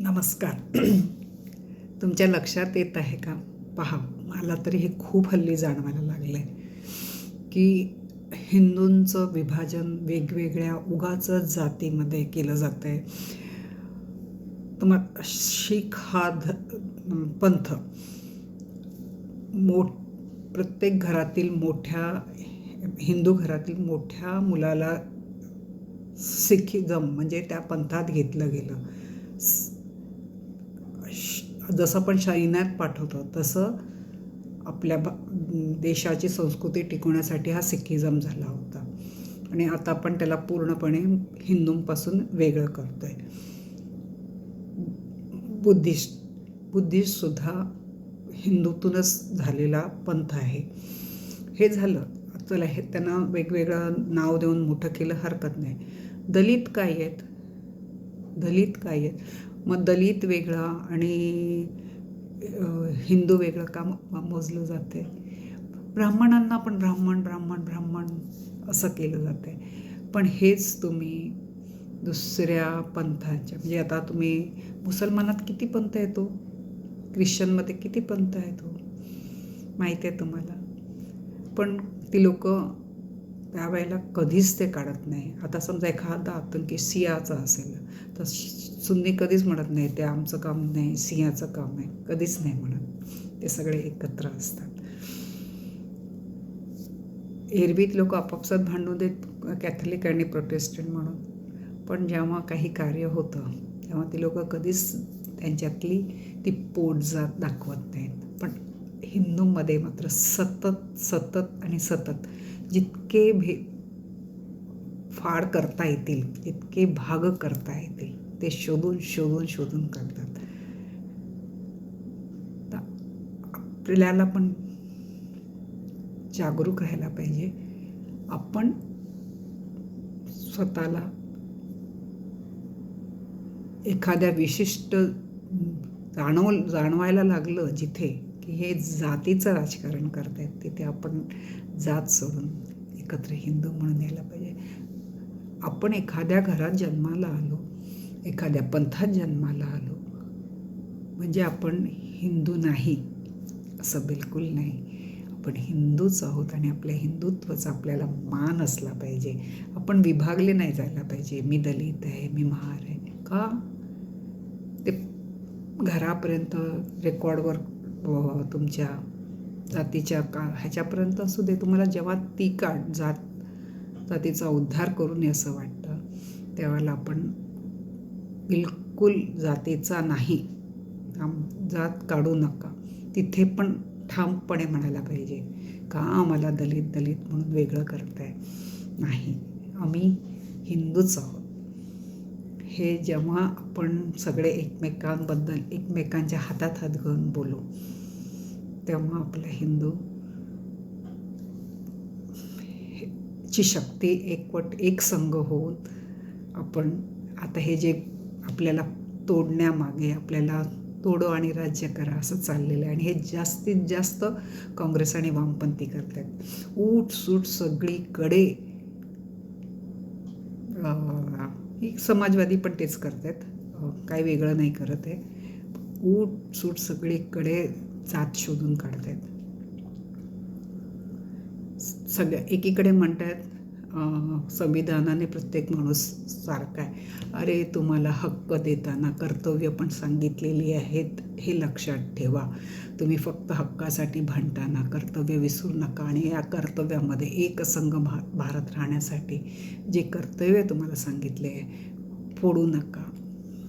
नमस्कार तुमच्या लक्षात येत आहे का पहा मला तरी हे खूप हल्ली जाणवायला लागलं आहे की हिंदूंचं विभाजन वेगवेगळ्या उगाच जातीमध्ये केलं जातं आहे तुम्हा शीख हा ध पंथ मोठ प्रत्येक घरातील मोठ्या हिंदू घरातील मोठ्या मुलाला सिखिजम म्हणजे त्या पंथात घेतलं गेलं जसं आपण शाईनात पाठवतो तसं आपल्या भा- देशाची संस्कृती टिकवण्यासाठी हा सिखिझम झाला होता. आणि आता आपण त्याला पूर्णपणे हिंदूंपासून वेगळं करतो आहे बुद्धिस्ट बुद्धिस्टसुद्धा हिंदूतूनच झालेला पंथ आहे. हे झालं. चला हे त्यांना वेगवेगळं नाव देऊन मोठं केलं हरकत नाही. दलित काय आहेत? दलित काय आहेत? मग दलित वेगळा आणि हिंदू वेगळं का मोजलं मोजलं जाते ब्राह्मणांना पण ब्राह्मण ब्राह्मण ब्राह्मण असं केलं जाते पण हेच तुम्ही दुसऱ्या पंथाच्या म्हणजे आता तुम्ही मुसलमानात किती पंथ येतो हो? ख्रिश्चनमध्ये किती पंथ येतो हो? माहिती आहे तुम्हाला. पण ती लोकं त्यावेळेला कधीच ते काढत नाही. आता समजा एखादा आतंकी सियाचा असेल तर सुन्नी कधीच म्हणत नाही ते आमचं काम नाही सिंहाचं काम आहे. कधीच नाही म्हणत. ते सगळे एकत्र असतात. एरवीत लोक आपापसात भांडून देत कॅथलिक आणि प्रोटेस्टंट म्हणून. पण जेव्हा काही कार्य होतं तेव्हा ती लोक कधीच त्यांच्यातली ती पोटजात दाखवत नाहीत. पण हिंदूमध्ये मात्र सतत सतत आणि सतत जितके भे फाड करता येतील जितके भाग करता येतील ते शोधून शोधून शोधून करतात तर आपल्याला पण जागरूक राहायला पाहिजे. आपण स्वतःला एखाद्या विशिष्ट जाणव जाणवायला लागलं जिथे की हे जातीचं राजकारण करतायत तिथे आपण जात सोडून एकत्र हिंदू म्हणून यायला पाहिजे. आपण एखाद्या घरात जन्माला आलो एखाद्या पंथात जन्माला आलो म्हणजे आपण हिंदू नाही असं बिलकुल नाही. आपण हिंदूच आहोत आणि आपल्या हिंदुत्वाचा आपल्याला मान असला पाहिजे. आपण विभागले नाही जायला पाहिजे. मी दलित आहे मी महार आहे. का? ते घरापर्यंत रेकॉर्डवर तुमच्या जातीच्या का ह्याच्यापर्यंत असू दे तुम्हाला जेव्हा ती काढ जात जातीचा उद्धार करू नये असं वाटतं त्यावेळेला आपण बिलकुल जातीचा नाही. आम जात काढू नका. तिथे पण ठामपणे म्हणायला पाहिजे का आम्हाला दलित दलित म्हणून वेगळं करताय? नाही. आम्ही हिंदूच आहोत. हे जेव्हा आपण सगळे एकमेकांबद्दल एकमेकांच्या हातात हात घेऊन बोलू तेव्हा आपला हिंदू ची शक्ती एकवट एक संघ होऊन आपण आता हे जे आपल्याला तोडण्यामागे आपल्याला तोडो आणि राज्य करा असं चाललेलं आहे. आणि हे जास्तीत जास्त काँग्रेस आणि वामपंथी करतात ऊट सूट सगळीकडे ही समाजवादी पण तेच करत आहेत काय वेगळं नाही करत आहे ऊट सूट सगळीकडे जात शोधून काढत आहेत सगळ्या एकीकडे म्हणतात संविधानाने प्रत्येक माणूस सारखा आहे. अरे तुम्हाला हक्क देताना कर्तव्य पण सांगितलेली आहेत हे लक्षात ठेवा. तुम्ही फक्त हक्कासाठी भांडताना कर्तव्य विसरू नका आणि या कर्तव्यामध्ये एकसंघ भा भारत राहण्यासाठी जे कर्तव्य तुम्हाला सांगितले आहे फोडू नका.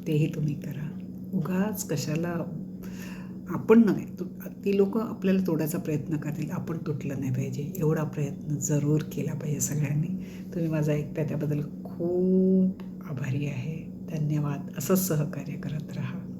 तेही तुम्ही करा. उगाच कशाला आपण नाही तु ती लोक आपल्याला तोडायचा प्रयत्न करतील. आपण तुटलं नाही पाहिजे. एवढा प्रयत्न जरूर केला पाहिजे सगळ्यांनी. तुम्ही माझा ऐकता त्याबद्दल खूप आभारी आहे. धन्यवाद. असंच सहकार्य करत राहा.